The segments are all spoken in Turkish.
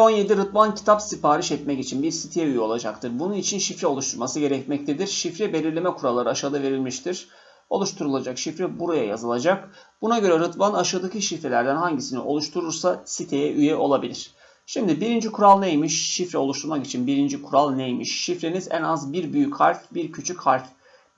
17 Rıdvan kitap sipariş etmek için bir siteye üye olacaktır. Bunun için şifre oluşturması gerekmektedir. Şifre belirleme kuralları aşağıda verilmiştir. Oluşturulacak şifre buraya yazılacak. Buna göre Rıdvan aşağıdaki şifrelerden hangisini oluşturursa siteye üye olabilir. Şimdi birinci kural neymiş? Şifre oluşturmak için birinci kural neymiş? Şifreniz en az bir büyük harf, bir küçük harf,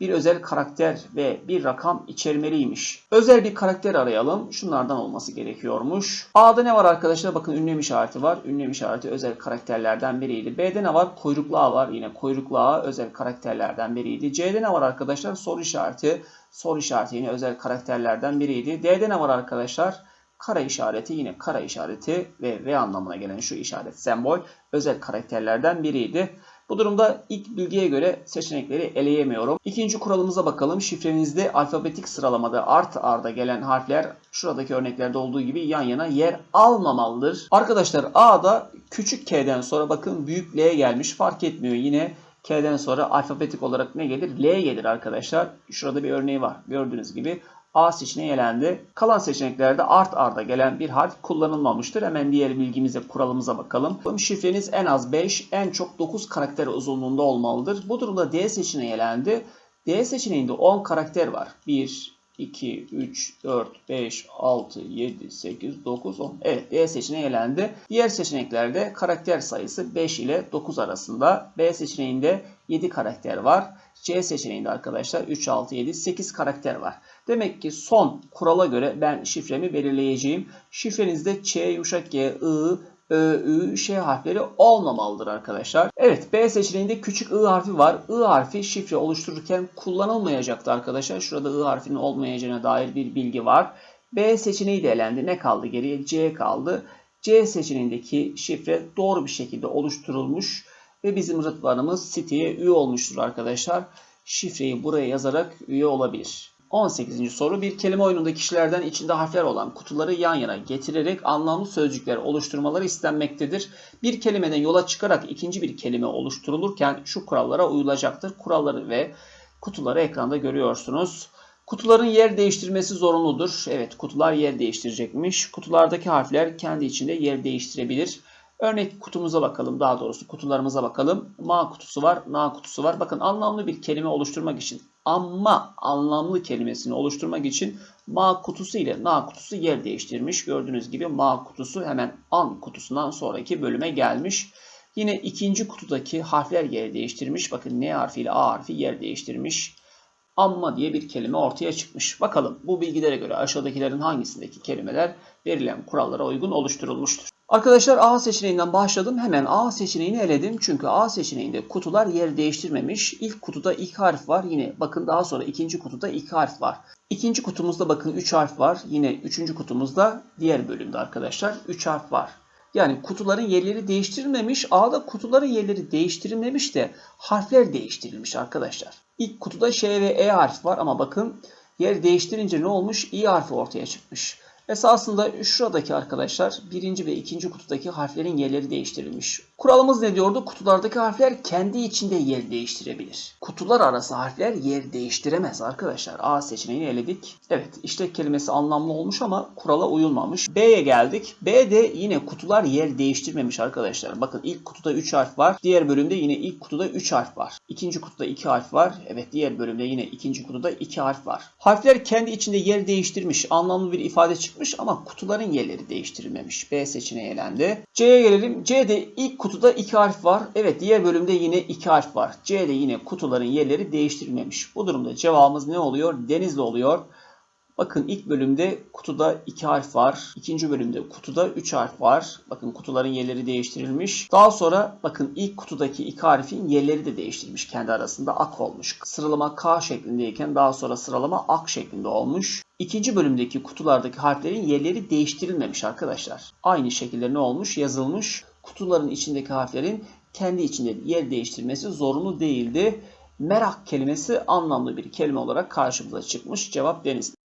bir özel karakter ve bir rakam içermeliymiş. Özel bir karakter arayalım. Şunlardan olması gerekiyormuş. A'da ne var arkadaşlar? Bakın ünlem işareti var. Ünlem işareti özel karakterlerden biriydi. B'de ne var? Kuyruklu A var. Yine kuyruklu A özel karakterlerden biriydi. C'de ne var arkadaşlar? Soru işareti. Soru işareti yine özel karakterlerden biriydi. D'de ne var arkadaşlar? Kara işareti yine kara işareti ve V anlamına gelen şu işaret sembol özel karakterlerden biriydi. Bu durumda ilk bilgiye göre seçenekleri eleyemiyorum. İkinci kuralımıza bakalım. Şifrenizde alfabetik sıralamada art arda gelen harfler şuradaki örneklerde olduğu gibi yan yana yer almamalıdır. Arkadaşlar A'da küçük K'den sonra bakın büyük L gelmiş. Fark etmiyor. Yine K'den sonra alfabetik olarak ne gelir? L gelir arkadaşlar. Şurada bir örneği var. Gördüğünüz gibi A seçeneği elendi. Kalan seçeneklerde art arda gelen bir harf kullanılmamıştır. Hemen diğer bilgimize, kuralımıza bakalım. Şifreniz en az 5, en çok 9 karakter uzunluğunda olmalıdır. Bu durumda D seçeneği elendi. D seçeneğinde 10 karakter var. 1, 2, 3, 4, 5, 6, 7, 8, 9, 10. Evet D seçeneği elendi. Diğer seçeneklerde karakter sayısı 5 ile 9 arasında. B seçeneğinde 7 karakter var. C seçeneğinde arkadaşlar 3, 6, 7, 8 karakter var. Demek ki son kurala göre ben şifremi belirleyeceğim. Şifrenizde Ç, yumuşak G, I, Ü, Ş harfleri olmamalıdır arkadaşlar. Evet B seçeneğinde küçük I harfi var. I harfi şifre oluştururken kullanılmayacaktı arkadaşlar. Şurada I harfinin olmayacağına dair bir bilgi var. B seçeneği de elendi. Ne kaldı geriye? C kaldı. C seçeneğindeki şifre doğru bir şekilde oluşturulmuş ve bizim Rıdvan'ımız siteye üye olmuştur arkadaşlar. Şifreyi buraya yazarak üye olabilir. 18. soru bir kelime oyununda kişilerden içinde harfler olan kutuları yan yana getirerek anlamlı sözcükler oluşturmaları istenmektedir. Bir kelimeden yola çıkarak ikinci bir kelime oluşturulurken şu kurallara uyulacaktır. Kuralları ve kutuları ekranda görüyorsunuz. Kutuların yer değiştirmesi zorunludur. Evet kutular yer değiştirecekmiş. Kutulardaki harfler kendi içinde yer değiştirebilir. Örnek kutumuza bakalım. Daha doğrusu kutularımıza bakalım. Ma kutusu var, na kutusu var. Bakın anlamlı bir kelime oluşturmak için amma anlamlı kelimesini oluşturmak için ma kutusu ile na kutusu yer değiştirmiş. Gördüğünüz gibi ma kutusu hemen an kutusundan sonraki bölüme gelmiş. Yine ikinci kutudaki harfler yer değiştirmiş. Bakın N harfi ile A harfi yer değiştirmiş. Amma diye bir kelime ortaya çıkmış. Bakalım bu bilgilere göre aşağıdakilerin hangisindeki kelimeler verilen kurallara uygun oluşturulmuştur. Arkadaşlar A seçeneğinden başladım. Hemen A seçeneğini eledim. Çünkü A seçeneğinde kutular yer değiştirmemiş. İlk kutuda ilk harf var. Yine bakın daha sonra ikinci kutuda iki harf var. İkinci kutumuzda bakın 3 harf var. Yine üçüncü kutumuzda diğer bölümde arkadaşlar 3 harf var. Yani kutuların yerleri değiştirilmemiş. A'da kutuların yerleri değiştirilmemiş de harfler değiştirilmiş arkadaşlar. İlk kutuda Ş ve E harfi var ama bakın yer değiştirince ne olmuş? İ harfi ortaya çıkmış. Esasında şuradaki arkadaşlar birinci ve ikinci kutudaki harflerin yerleri değiştirilmiş. Kuralımız ne diyordu? Kutulardaki harfler kendi içinde yer değiştirebilir. Kutular arası harfler yer değiştiremez arkadaşlar. A seçeneğini eledik. Evet işte kelimesi anlamlı olmuş ama kurala uyulmamış. B'ye geldik. B'de yine kutular yer değiştirmemiş arkadaşlar. Bakın ilk kutuda 3 harf var. Diğer bölümde yine ilk kutuda 3 harf var. İkinci kutuda 2 harf var. Evet diğer bölümde yine ikinci kutuda 2 harf var. Harfler kendi içinde yer değiştirmiş. Anlamlı bir ifade çıkmış ama kutuların yerleri değiştirilmemiş. B seçeneği elendi. C'ye gelelim. C'de ilk kutuda 2 harf var. Evet diğer bölümde yine 2 harf var. C'de yine kutuların yerleri değiştirilmemiş. Bu durumda cevabımız ne oluyor? Denizli oluyor. Bakın ilk bölümde kutuda 2 harf var. İkinci bölümde kutuda 3 harf var. Bakın kutuların yerleri değiştirilmiş. Daha sonra bakın ilk kutudaki iki harfin yerleri de değiştirilmiş. Kendi arasında ak olmuş. Sıralama K şeklindeyken daha sonra sıralama ak şeklinde olmuş. İkinci bölümdeki kutulardaki harflerin yerleri değiştirilmemiş arkadaşlar. Aynı şekilde ne olmuş? Yazılmış. Kutuların içindeki harflerin kendi içinde yer değiştirmesi zorunlu değildi. Merak kelimesi anlamlı bir kelime olarak karşımıza çıkmış. Cevap deniz.